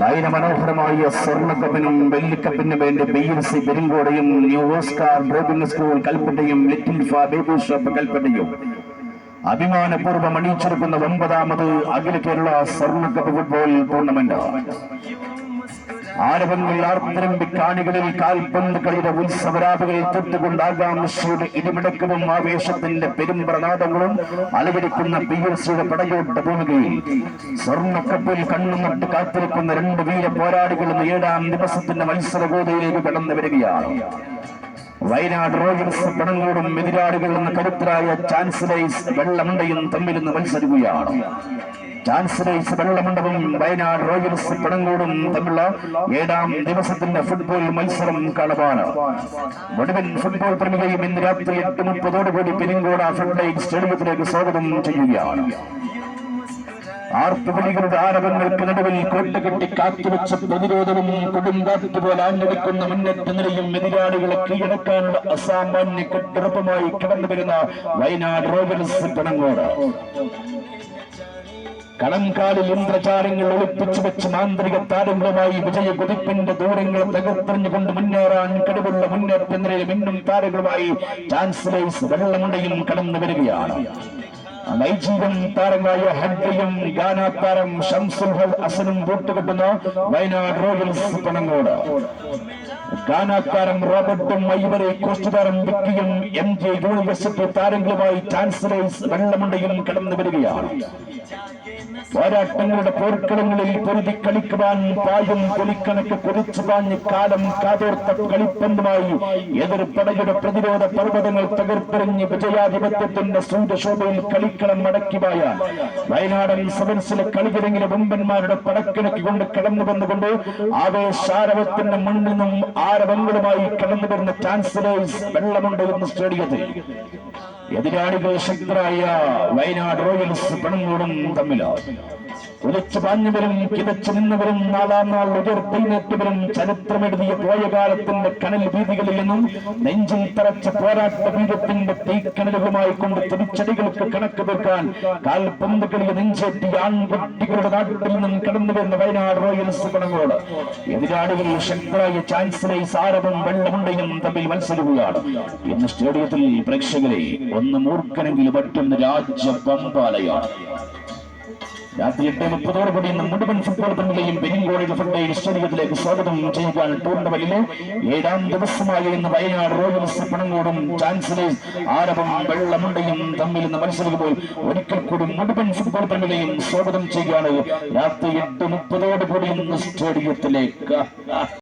നയനമനോഹരമായ സ്വർണക്കപ്പിനും വെള്ളിക്കപ്പിനും വേണ്ടി ബി എം സി പെരിങ്കോടയും ന്യൂ ഓസ്കാർ ഡ്രൈവിംഗ് സ്കൂൾ കൽപ്പറ്റയും ലിറ്റിൽ ഫാ ബേബി ഷോപ്പ് കൽപ്പറ്റയും. അഭിമാനപൂർവം അണിയിച്ചിരിക്കുന്ന ഒമ്പതാമത് അഖില കേരള സ്വർണക്കപ്പ് ഫുട്ബോൾ ടൂർണമെന്റ്. ആരവങ്ങൾ കാണികളിൽ കാൽപന്ത് കളിയുടെ ഉത്സവരാപകൾ തൊട്ടുകൊണ്ട് ആകാംക്ഷയുടെ ഇടിമിടക്കവും ആവേശത്തിന്റെ പെരുമ്പ്രനാദങ്ങളും അലവരിക്കുന്ന പി എസ് സിയുടെ പടയോട്ട ഭൂമികയിൽ. സ്വർണക്കപ്പിൽ കണ്ണുനട്ട് കാത്തിരിക്കുന്ന രണ്ട് വീര പോരാളികൾ ഏഴാം ദിവസത്തിന്റെ മത്സരഗോതയിലേക്ക് കടന്നു വരികയാണ്. വയനാട് റോയൽസ് പണങ്ങോടും എതിരാളികൾ എന്ന കരുത്തരായ ചാൻസലേഴ്സ് വെള്ളമുണ്ടയും തമ്മിൽ നിന്ന് മത്സരിക്കുകയാണ്. ചാൻസലേഴ്സ് വെള്ളമണ്ഡപം വയനാട് റോയൽസ് പണങ്ങോടും തമ്മിലുള്ള ഏഴാം ദിവസത്തിന്റെ ഫുട്ബോൾ മത്സരം കളവാണ് മുഴുവൻ ഫുട്ബോൾ പ്രമുഖയും ഇന്ന് രാത്രി എട്ട് മുപ്പതോടുകൂടി പെരിങ്കോട ഫ്രണ്ട്ലൈൻ സ്റ്റേഡിയത്തിലേക്ക് സ്വാഗതം ചെയ്യുകയാണ്. ആർപ്പുവിളികളുടെ ആരവങ്ങൾക്ക് നടുവിൽ കോട്ടുകെട്ടി കാത്തുവെച്ച പ്രതിരോധവും കൊടുങ്കാറ്റ് പോലെ ആഞ്ഞടിക്കുന്ന മുന്നേറ്റ നിലയും എതിരാളികളെ കീഴടക്കാനുള്ള അസാമാന്യ കെട്ടുറപ്പുമായി കടന്നു വരുന്ന വയനാട് റോയൽസ് പണങ്ങോട് കടംകാലിൽ ഇന്ദ്രചാരങ്ങൾ ഒളിപ്പിച്ചു വെച്ച് മാന്ത്രിക താരങ്ങളുമായി വിജയ കുതിപ്പിന്റെ ദൂരങ്ങൾ തകർത്തെറിഞ്ഞുകൊണ്ട് മുന്നേറാൻ കഴിവുള്ള മുന്നേറ്റ നിലയിൽ മിന്നും താരങ്ങളുമായി ചാൻസലേഴ്സ് വെള്ളമുണ്ടയും കടന്നു വരികയാണ്. നൈജീരിയൻ താരങ്ങളായ ഹഡ്രിയും ഗാന താരം ഷംസുൽ അസനും കൂട്ടുകെട്ടുന്ന വയനാട് റോയൽസ് പണങ്ങോട് ഗാന താരം റോബർട്ടും ഐവരെ കോസ്റ്റ് വിക്കിയും എം ജെ യൂണിവേഴ്സിറ്റി താരങ്ങളുമായി ചാൻസലേഴ്സ് വെള്ളമുണ്ടയും കടന്നു വരികയാണ്. പോരാട്ടങ്ങളുടെ പോർക്കളങ്ങളിൽ പൊരുതി കളിക്കുവാൻ പായും പൊലിക്കണക്ക് കൊതിച്ചു പാഞ്ഞ് കാലം കാതോർത്ത കളിപ്പന്തുമായി എതിർ പടയുടെ പ്രതിരോധ പർവതങ്ങൾ തകർത്തെറിഞ്ഞ് വിജയാധിപത്യത്തിന്റെ സൂര്യശോഭയിൽ കളിക്കളം മടക്കിവായ വയനാടൻ സെവൻസിലെ കളികിരങ്ങിലെ വമ്പന്മാരുടെ പടക്കിണക്കി കൊണ്ട് കടന്നു വന്നുകൊണ്ട് ആവേശാരവത്തിന്റെ മണ്ണിൽ നിന്നും ആരവങ്ങളുമായി കടന്നു വരുന്ന ചാൻസലേഴ്സ് വെള്ളമുണ്ട് എന്ന് സ്റ്റേഡിയത്തിൽ. എതിരാളികൾ ശക്തരായ വയനാട് റോയൽസ് പണങ്ങോടും തമ്മിലാണ് ഉലച്ചു പാഞ്ഞവരും കിതച്ചു നിന്നവരും നാലാം നാൾ ഉയർത്തെഴുന്നേറ്റവരും ചരിത്രമെഴുതിയ പോയ കാലത്തിന്റെ കനൽ വീതികളിൽ നിന്നും നെഞ്ചിൽ തറച്ച പോരാട്ട വീരത്തിന്റെ തീക്കനലുകളുമായി കൊണ്ട് തിരിച്ചടികൾക്ക് കണക്ക് തീർക്കാൻ കാൽപന്ത് കളിയെ നെഞ്ചേറ്റി ആൺകുട്ടികളുടെ നാട്ടിൽ നിന്നും കടന്നു വരുന്ന വയനാട് റോയൽസ് പണങ്ങോട് എതിരാളികൾ ശക്തരായ ചാൻസിലെ സാരവും വെള്ളമുണ്ടയും തമ്മിൽ മത്സരിക്കുകയാണ്. ഇന്ന് സ്റ്റേഡിയത്തിൽ പ്രേക്ഷകരെ ഒന്ന് മൂർക്കനെങ്കിലും പറ്റുന്ന രാജ്യ പമ്പാലയാണ് രാത്രി എട്ട് മുപ്പതോട് കൂടി ഇന്ന് മുഴുവൻ ഫുട്ബോൾ പന്തിലെയും പെരിങ്കോടിയുടെ ഫുട്ബോൾ സ്റ്റേഡിയത്തിലേക്ക് സ്വാഗതം ചെയ്യുവാൻ ടൂർണമെന്റിലെ ഏഴാം ദിവസമായ ഇന്ന് വയനാട് റോയൽസ് പണങ്ങോടും ചാൻസലേഴ്സ് ആരവം വെള്ളമുണ്ടയും തമ്മിൽ ഇന്ന് മത്സരിക്കുമ്പോൾ ഒരിക്കൽ കൂടി മുഴുവൻ ഫുട്ബോൾ പന്തിലെയും സ്വാഗതം ചെയ്യുകയാണ്. രാത്രി എട്ട് മുപ്പതോട് കൂടി ഇന്ന് സ്റ്റേഡിയത്തിലേക്ക്.